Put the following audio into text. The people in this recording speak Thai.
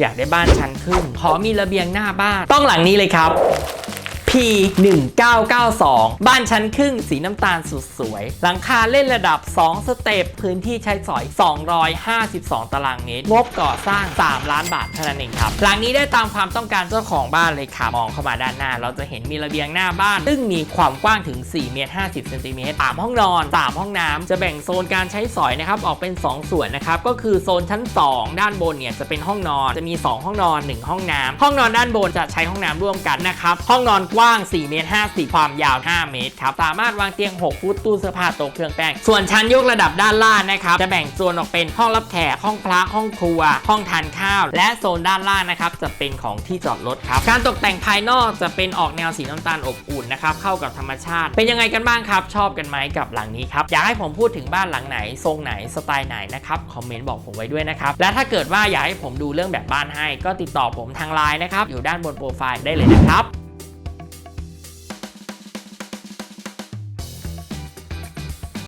อยากได้บ้านชั้นครึ่งขอมีระเบียงหน้าบ้าน ต้องหลังนี้เลยครับ P 1 9 9 2 บ้านชั้นครึ่งสีน้ำตาลสุดสวย หลังคาเล่นระดับ 2 สเต็ปพื้นที่ใช้สอย 252 ตารางเมตร งบก่อสร้าง 3 ล้านบาทเท่านั้นเองครับ หลังนี้ได้ตามความต้องการเจ้าของบ้านเลยครับมองเข้ามาด้านหน้า เราจะเห็นมีระเบียงหน้าบ้าน ซึ่งมีความกว้างถึง4เมตร50เซนติเมตร3ห้องนอน 3 ห้องน้ำจะแบ่งโซนการใช้สอยนะครับออกเป็น 2 ส่วนนะครับก็คือโซนชั้น 2 ด้านบนเนี่ยจะเป็นห้องนอนจะมี 2 ห้องนอน 1 ห้องน้ำห้องนอนด้านบนจะใช้ห้องน้ำร่วมกันนะครับห้องนอนกว้างว้าง 4 เมตร 50 ความยาว 5 เมตรครับ สามารถวางเตียง 6 ฟุตตู้เสื้อผ้าโต๊ะเครื่องแป้ง ส่วนชั้นยกระดับด้านล่างนะครับ จะแบ่งโซนออกเป็นห้องรับแขก ห้องพระ ห้องครัว ห้องทานข้าว และโซนด้านล่างนะครับ จะเป็นของที่จอดรถครับ การตกแต่งภายนอกจะเป็นออกแนวสีน้ำตาลอบอุ่นนะครับ เข้ากับธรรมชาติ เป็นยังไงกันบ้างครับ ชอบกันไหมกับหลังนี้ครับ อยากให้ผมพูดถึงบ้านหลังไหน ทรงไหน สไตล์ไหนนะครับ คอมเมนต์บอกผมไว้ด้วยนะครับ และถ้าเกิดว่าอยากให้ผมดูเรื่องแบบบ้านให้ ก็ติดต่อผมทางไลน์นะครับ อยู่ด้านบนโปรไฟล์ได้เลยนะครับ